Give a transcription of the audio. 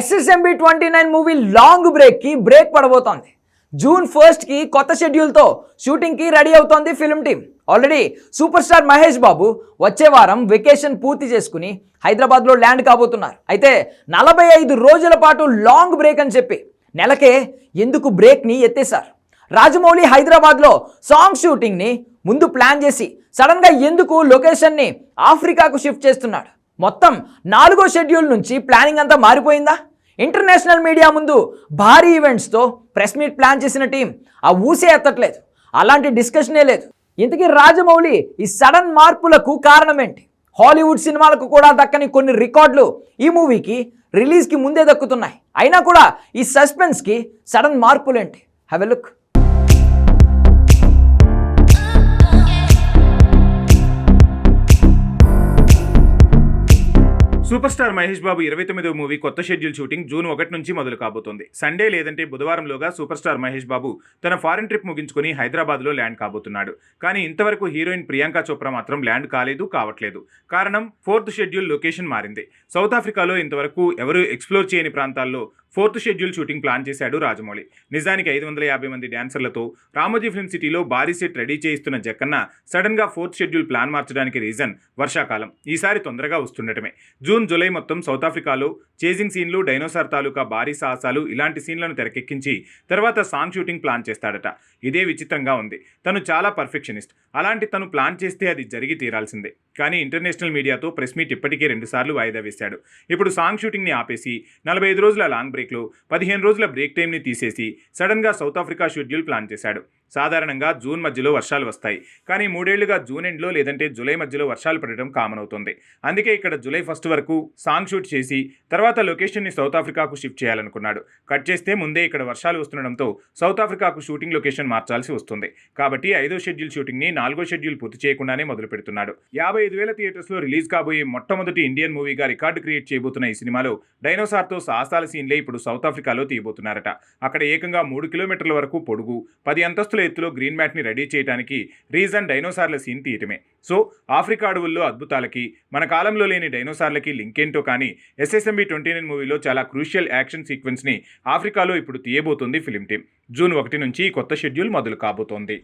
SSMB twenty nine movie long బ్రేక్కి break పడబోతోంది. June ఫస్ట్కి కొత్త షెడ్యూల్తో షూటింగ్కి రెడీ అవుతోంది film team already super star Mahesh Babu వచ్చే వారం వెకేషన్ పూర్తి చేసుకుని హైదరాబాద్లో ల్యాండ్ కాబోతున్నారు. అయితే నలభై ఐదు రోజుల పాటు లాంగ్ బ్రేక్ అని చెప్పి నెలకే ఎందుకు బ్రేక్ని ఎత్తేశారు? రాజమౌళి హైదరాబాద్లో సాంగ్ షూటింగ్ని ముందు ప్లాన్ చేసి సడన్గా ఎందుకు లొకేషన్ని ఆఫ్రికాకు షిఫ్ట్ చేస్తున్నాడు? మొత్తం నాలుగో షెడ్యూల్ నుంచి ప్లానింగ్ అంతా మారిపోయిందా? ఇంటర్నేషనల్ మీడియా ముందు భారీ ఈవెంట్స్తో ప్రెస్ మీట్ ప్లాన్ చేసిన టీం ఆ ఊసే ఎత్తట్లేదు. అలాంటి డిస్కషనే లేదు. ఇంతకీ రాజమౌళి ఈ సడన్ మార్పులకు కారణమేంటి? హాలీవుడ్ సినిమాలకు కూడా దక్కని కొన్ని రికార్డులు ఈ మూవీకి రిలీజ్కి ముందే దక్కుతున్నాయి. అయినా కూడా ఈ సస్పెన్స్కి sudden మార్పులేంటి? Have a look super star Mahesh Babu ఇరవై తొమ్మిదో మూవీ కొత్త షెడ్యూల్ షూటింగ్ జూన్ ఒకటి నుంచి మొదలు కాబోతోంది సండే లేదంటే బుధవారంలోగా సూపర్ స్టార్ మహేష్ బాబు తన ఫారెన్ ట్రిప్ ముగించుకుని హైదరాబాద్లో ల్యాండ్ కాబోతున్నాడు. కానీ ఇంతవరకు హీరోయిన్ ప్రియాంక చోప్రా మాత్రం ల్యాండ్ కాలేదు కావట్లేదు. కారణం ఫోర్త్ షెడ్యూల్ లొకేషన్ మారింది. సౌత్ ఆఫ్రికాలో ఇంతవరకు ఎవరూ ఎక్స్ప్లోర్ చేయని ప్రాంతాల్లో ఫోర్త్ షెడ్యూల్ షూటింగ్ ప్లాన్ చేశాడు రాజమౌళి. నిజానికి ఐదు వందల యాభై మంది డ్యాన్సర్లతో రామోజీ ఫిల్మ్ సిటీలో భారీ సెట్ రెడీ చేయిస్తున్న జక్కన్న సడన్గా ఫోర్త్ షెడ్యూల్ ప్లాన్ మార్చడానికి రీజన్ వర్షాకాలం. ఈసారి తొందరగా వస్తుండటమే. జూన్ జూలై మొత్తం సౌత్ ఆఫ్రికాలో చేజింగ్ సీన్లు డైనోసార్ తాలూకా భారీ సాహసాలు ఇలాంటి సీన్లను తెరకెక్కించి తర్వాత సాంగ్ షూటింగ్ ప్లాన్ చేస్తాడట. ఇదే విచిత్రంగా ఉంది. తను చాలా పర్ఫెక్షనిస్ట్. అలాంటి తను ప్లాన్ చేస్తే అది జరిగి తీరాల్సిందే. కానీ ఇంటర్నేషనల్ మీడియాతో ప్రెస్ మీట్ ఇప్పటికే రెండుసార్లు వాయిదా వేశాడు. ఇప్పుడు సాంగ్ షూటింగ్ని ఆపేసి నలభై ఐదు రోజుల లాంగ్ బ్రేక్లో పదిహేను రోజుల బ్రేక్ టైంని తీసేసి సడన్గా సౌత్ ఆఫ్రికా షెడ్యూల్ ప్లాన్ చేశాడు. సాధారణంగా జూన్ మధ్యలో వర్షాలు వస్తాయి. కానీ మూడేళ్ళుగా జూన్ ఎండ్లో లేదంటే జూలై మధ్యలో వర్షాలు పడడం కామన్ అవుతుంది అందుకే ఇక్కడ జూలై ఫస్ట్ వరకు సాంగ్ షూట్ చేసి తర్వాత లొకేషన్ని సౌత్ ఆఫ్రికాకు షిఫ్ట్ చేయాలనుకున్నాడు. కట్ చేస్తే ముందే ఇక్కడ వర్షాలు వస్తుండడంతో సౌత్ ఆఫ్రికాకు షూటింగ్ లొకేషన్ మార్చాల్సి వస్తుంది. కాబట్టి ఐదో షెడ్యూల్ షూటింగ్ని నాలుగో షెడ్యూల్ పూర్తి చేయకుండానే మొదలు పెడుతున్నాడు. యాభై ఐదు వేల థియేటర్స్లో రిలీజ్ కాబోయే మొట్టమొదటి ఇండియన్ మూవీగా రికార్డు క్రియేట్ చేయబోతున్న ఈ సినిమాలో డైనోసార్తో సాహసాల సీన్లే ఇప్పుడు సౌత్ ఆఫ్రికాలో తీయబోతున్నారట. అక్కడ ఏకంగా మూడు కిలోమీటర్ల వరకు పొడుగు పది అంతస్తుల ఎత్తులో గ్రీన్ మ్యాట్ని రెడీ చేయడానికి రీజన్ డైనోసార్ల సీన్ తీయటమే. సో ఆఫ్రికా అడవుల్లో అద్భుతాలకి మన కాలంలో లేని డైనోసార్లకి లింక్ ఏంటో కానీ ఎస్ఎస్ఎంబి ట్వంటీ నైన్ మూవీలో చాలా క్రూషియల్ యాక్షన్ సీక్వెన్స్ని ఆఫ్రికాలో ఇప్పుడు తీయబోతుంది ఫిలిం టీం జూన్ ఒకటి నుంచి కొత్త షెడ్యూల్ మొదలు కాబోతోంది.